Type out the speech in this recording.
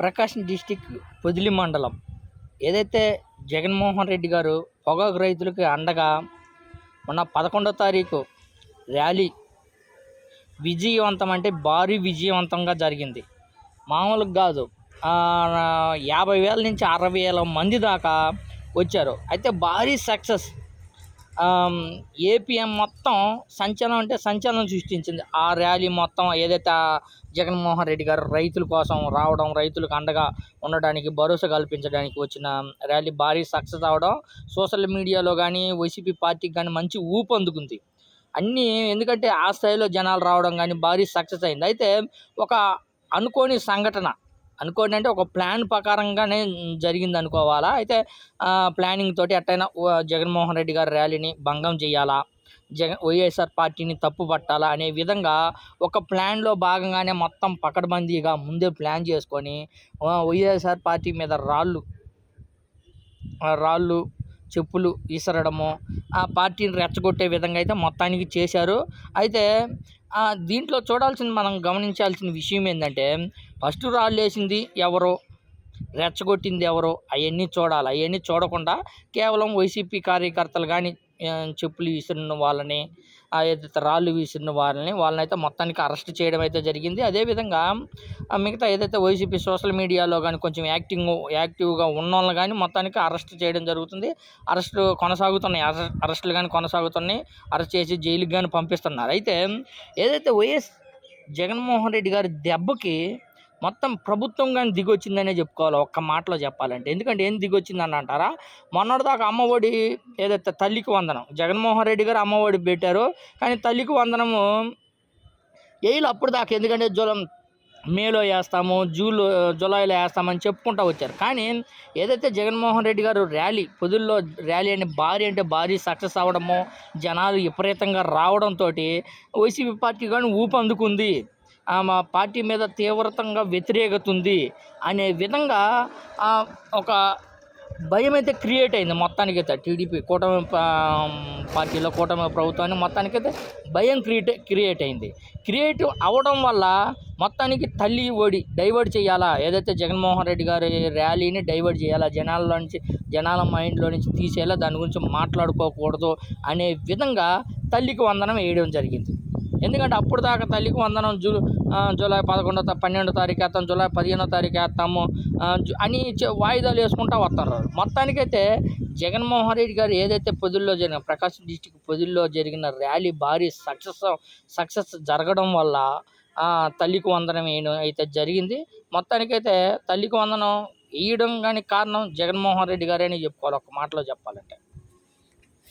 ప్రకాశం district Podili మండలం. ఏదైతే జగన్మోహన్ రెడ్డి గారు పొగాకు రైతులకి అండగా మొన్న పదకొండో తారీఖు ర్యాలీ విజయవంతం అంటే భారీ విజయవంతంగా జరిగింది. మామూలుగా కాదు. యాభై వేల నుంచి అరవై వేల మంది దాకా వచ్చారు. అయితే భారీ సక్సెస్ ఏపీఎం మొత్తం సంచలనం అంటే సంచలనం సృష్టించింది. ఆ ర్యాలీ మొత్తం ఏదైతే జగన్మోహన్ రెడ్డి గారు రైతుల కోసం రావడం రైతులకు అండగా ఉండడానికి భరోసా కల్పించడానికి వచ్చిన ర్యాలీ భారీ సక్సెస్ అవడం సోషల్ మీడియాలో కానీ వైసీపీ పార్టీకి కానీ మంచి ఊపు అందుకుంది. అన్నీ ఎందుకంటే ఆ స్థాయిలో జనాలు రావడం కానీ భారీ సక్సెస్ అయింది. అయితే ఒక అనుకోని సంఘటన అనుకోండి అంటే ఒక ప్లాన్ ప్రకారంగానే జరిగింది అనుకోవాలా? అయితే ప్లానింగ్ తోటి ఎట్టయినా జగన్మోహన్ రెడ్డి గారి ర్యాలీని భంగం చేయాలా? జగన్ వైఎస్ఆర్ పార్టీని తప్పు పట్టాలా? అనే విధంగా ఒక ప్లాన్లో భాగంగానే మొత్తం పకడ్బందీగా ముందే ప్లాన్ చేసుకొని వైఎస్ఆర్ పార్టీ మీద రాళ్ళు రాళ్ళు చెప్పులు విసరడము ఆ పార్టీని రెచ్చగొట్టే విధంగా అయితే మొత్తానికి చేశారు. అయితే దీంట్లో చూడాల్సింది మనం గమనించాల్సిన విషయం ఏంటంటే ఫస్ట్ రాళ్ళు వేసింది ఎవరో? రెచ్చగొట్టింది ఎవరో? అవన్నీ చూడాలి. అవన్నీ చూడకుండా కేవలం వైసీపీ కార్యకర్తలు కానీ చెప్పులు విసిరిన వాళ్ళని ఏదైతే రాళ్ళు విసిరిన వాళ్ళని వాళ్ళనైతే మొత్తానికి అరెస్ట్ చేయడం అయితే జరిగింది. అదేవిధంగా మిగతా ఏదైతే వైసీపీ సోషల్ మీడియాలో కానీ కొంచెం యాక్టింగ్ యాక్టివ్గా ఉన్న వాళ్ళని కానీ మొత్తానికి అరెస్ట్ చేయడం జరుగుతుంది. అరెస్ట్ కొనసాగుతున్నాయి. అరెస్ట్ అరెస్టులు కానీ కొనసాగుతున్నాయి. అరెస్ట్ చేసి జైలుకి కానీ పంపిస్తున్నారు. అయితే ఏదైతే వైఎస్ జగన్మోహన్ రెడ్డి గారి దెబ్బకి మొత్తం ప్రభుత్వం కానీ దిగొచ్చిందనే చెప్పుకోవాలి ఒక్క మాటలో చెప్పాలంటే. ఎందుకంటే ఏం దిగొచ్చిందని అంటారా? మొన్నటిదాకా అమ్మఒడి ఏదైతే తల్లికి వందనం జగన్మోహన్ రెడ్డి గారు అమ్మఒడి పెట్టారు కానీ తల్లికి వందనము వేయలు అప్పుడు దాకా ఎందుకంటే జూలం మేలో వేస్తాము జూలో జూలైలో వేస్తామని చెప్పుకుంటూ వచ్చారు. కానీ ఏదైతే జగన్మోహన్ రెడ్డి గారు ర్యాలీ పొదుల్లో ర్యాలీ అని భారీ అంటే భారీ సక్సెస్ అవ్వడము జనాలు విపరీతంగా రావడంతో వైసీపీ పార్టీ కానీ ఊపందుకుంది ఆమె పార్టీ మీద తీవ్రతంగా వ్యతిరేకత ఉంది అనే విధంగా ఒక భయం అయితే క్రియేట్ అయింది మొత్తానికైతే టీడీపీ కూటమి పా- పార్టీలో కూటమి ప్రభుత్వాన్ని మొత్తానికైతే భయం క్రియేట్ క్రియేట్ అయింది. క్రియేట్ అవడం వల్ల మొత్తానికి తల్లి ఓడి డైవర్ట్ చేయాలా? ఏదైతే జగన్మోహన్ రెడ్డి గారి ర్యాలీని డైవర్ట్ చేయాలా? జనాల్లో నుంచి జనాల మైండ్లో నుంచి తీసేయాలా? దాని గురించి మాట్లాడుకోకూడదు అనే విధంగా తల్లికి వందనం వేయడం జరిగింది. ఎందుకంటే అప్పుడు దాకా తల్లికి వందనం జూ జూలై పదకొండో పన్నెండో తారీఖు వేస్తాం జూలై పదిహేనో తారీఖు వేస్తాము అని వాయిదాలు వేసుకుంటా వస్తారు మొత్తానికైతే జగన్మోహన్ రెడ్డి గారు ఏదైతే పొదుల్లో జరిగిన ప్రకాశం డిస్టిక్ పొదుల్లో జరిగిన ర్యాలీ భారీ సక్సెస్ సక్సెస్ జరగడం వల్ల తల్లికి వందనం వేయడం అయితే జరిగింది. మొత్తానికైతే తల్లికి వందనం వేయడం కానీ కారణం జగన్మోహన్ రెడ్డి గారే అని చెప్పుకోవాలి ఒక మాటలో చెప్పాలంటే.